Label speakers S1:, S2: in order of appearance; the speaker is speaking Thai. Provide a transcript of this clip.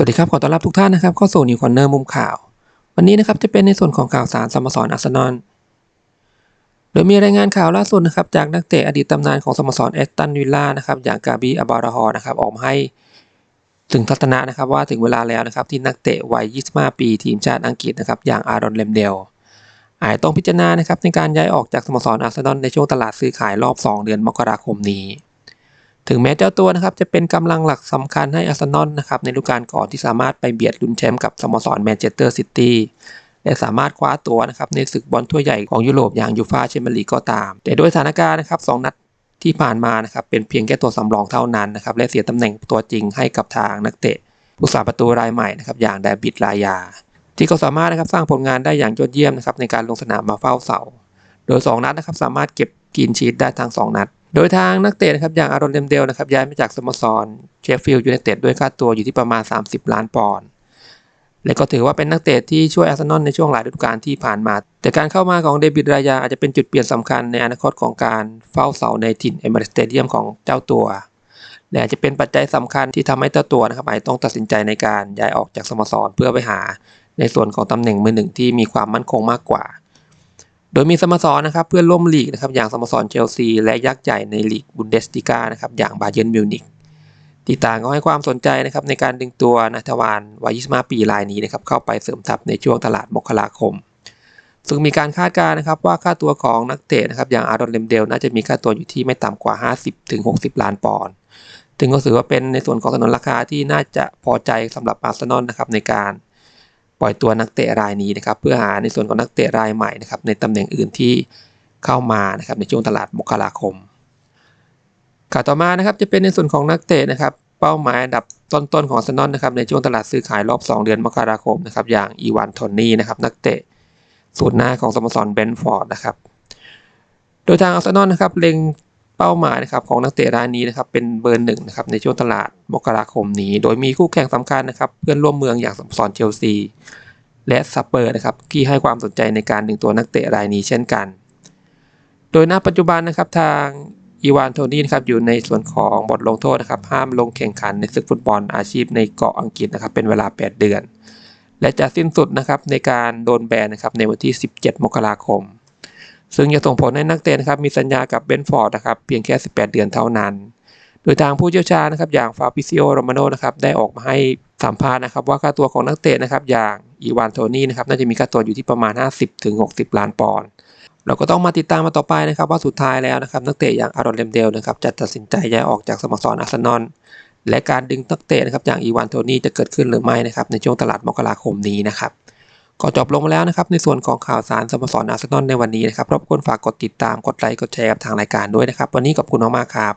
S1: สวัสดีครับ ขอต้อนรับทุกท่านนะครับเข้าสู่นิวคอนเนอร์มุมข่าว วันนี้นะครับจะเป็นในส่วนของข่าวสารสโมสรอาร์เซนอลโดยมีรายงานข่าวล่าสุดนะครับจากนักเตะอดีตตำนานของสโมสรเอสตันวิลล่านะครับอย่างกาบีอาบาราฮอร์นะครับออกมาให้ถึงทัศนะนะครับว่าถึงเวลาแล้วนะครับที่นักเตะวัย 25 ปีทีมชาติอังกฤษนะครับอย่างอารอนเลมเดลอาจต้องพิจารณานะครับในการย้ายออกจากสโมสรอาร์เซนอลในช่วงตลาดซื้อขายรอบ 2 เดือนมกราคมนี้ ถึงแม้เจ้าตัวนะครับจะเป็นกำลังหลักสำคัญให้อาร์เซนอลนะครับในฤดูกาลก่อนที่สามารถไปเบียดลุ้นแชมป์กับสโมสรแมนเชสเตอร์ซิตี้และสามารถคว้าตัวนะครับในศึกบอลถ้วยใหญ่ของยุโรปอย่างยูฟาแชมเปี้ยนลีกก็ตาม แต่ด้วยสถานการณ์นะครับสองนัดที่ผ่านมานะครับเป็นเพียงแค่ตัวสำรองเท่านั้นนะครับและเสียตำแหน่งตัวจริงให้กับทางนักเตะผู้สาประตูรายใหม่นะครับอย่างเดวิดลายา ที่ก็สามารถนะครับสร้างผลงานได้อย่างยอดเยี่ยมนะครับในการลงสนามมาเฝ้าเสา โดย 2 นัดนะครับสามารถเก็บกินชีตได้ทั้ง 2 นัด โดยทางนักเตะนะครับอย่างอารอนเดมเดลนะครับย้ายมาจากสโมสรเชฟฟิลด์ยูไนเต็ดด้วยค่าตัวอยู่ที่ประมาณ 30 ล้านปอนด์และก็ถือว่าเป็นนักเตะที่ช่วยอาร์เซนอลในช่วงหลายฤดูกาลที่ผ่านมา แต่การเข้ามาของเดวิดรายาอาจจะเป็นจุดเปลี่ยนสำคัญในอนาคตของการเฝ้าเสาในถิ่นเอเมอรสสเตเดียมของเจ้าตัวและอาจจะเป็นปัจจัยสำคัญที่ทำให้เจ้าตัวนะครับอาจต้องตัดสินใจในการย้ายออกจากสโมสรเพื่อไปหา ในส่วนของตำแหน่งมือหนึ่งที่มีความมั่นคงมากกว่า โดยมีสโมสรนะครับเพื่อนร่วมลีกนะครับอย่างสโมสรเชลซีและยักษ์ใหญ่ในลีกบุนเดสติกานะครับอย่างบาเยิร์นมิวนิกที่ต่างก็ให้ความสนใจนะครับในการดึงตัวนาทวานวัย25ปีรายนี้นะครับเข้าไปเสริมทัพในช่วงตลาดมกราคม ซึ่งมีการคาดการณ์นะครับว่าค่าตัวของนักเตะนะครับอย่างอารอนเลมเดลน่าจะมีค่าตัวอยู่ที่ไม่ต่ำกว่า 50-60 ล้านปอนด์ถึงก็ถือว่าเป็นในส่วนของถนนราคาที่น่าจะพอใจสำหรับอาร์เซนอลนะครับในการ ปล่อยตัวนักเตะรายนี้นะครับเพื่อหาในส่วนของนักเตะรายใหม่นะครับในตำแหน่งอื่นที่เข้ามานะครับในช่วงตลาดมกราคมข่าวต่อมานะครับจะเป็นในส่วนของนักเตะนะครับเป้าหมายอันดับต้นๆของอาร์เซนอลนะครับในช่วงตลาดซื้อขายรอบ 2 เดือนมกราคมนะครับอย่างอีวานโทนี่นะครับนักเตะสูตรหน้าของสโมสรเบนฟอร์ดนะครับโดยทางอาร์เซนอลนะครับเล็ง เป้าหมายนะครับของนักเตะรายนี้นะครับเป็นเบอร์หนึ่งนะครับในช่วงตลาดมกราคมนี้ โดยมีคู่แข่งสำคัญนะครับเพื่อนร่วมเมืองอย่างสโมสรเชลซีและสเปอร์นะครับที่ให้ความสนใจในการดึงตัวนักเตะรายนี้เช่นกัน โดยณปัจจุบันนะครับทางอีวานโทนี่นะครับอยู่ในส่วนของบทลงโทษนะครับห้ามลงแข่งขันในศึกฟุตบอลอาชีพในเกาะอังกฤษนะครับเป็นเวลา 8 เดือน และจะสิ้นสุดนะครับในการโดนแบนนะครับในวันที่ 17 มกราคม ซึ่งจะส่งผลให้นักเตะนะครับมีสัญญากับเบนฟอร์ดนะครับเพียงแค่ 18 เดือนเท่านั้น โดยทางผู้เชี่ยวชาญนะครับอย่างฟาบิซิโอโรมาโนนะครับได้ออกมาให้สัมภาษณ์นะครับว่าค่าตัวของนักเตะนะครับอย่างอีวานโทนี่นะครับน่าจะมีค่าตัวอยู่ที่ประมาณ 50-60 ล้านปอนด์เราก็ต้องมาติดตามมาต่อไปนะครับว่าสุดท้ายแล้วนะครับนักเตะอย่างอารอนเลมเดลนะครับจะตัดสินใจย้ายออกจากสโมสรอาร์เซนอลและการดึงนักเตะนะครับอย่างอีวานโทนี่จะเกิดขึ้นหรือไม่นะครับในช่วงตลาดมกราคมนี้นะครับ ก็จบลงมาแล้วนะครับ ในส่วนของข่าวสารสโมสรอาร์เซนอลในวันนี้นะครับรบกวนฝากกดติดตามกดไลค์กดแชร์กับทางรายการด้วยนะครับ วันนี้ขอบคุณมากๆครับ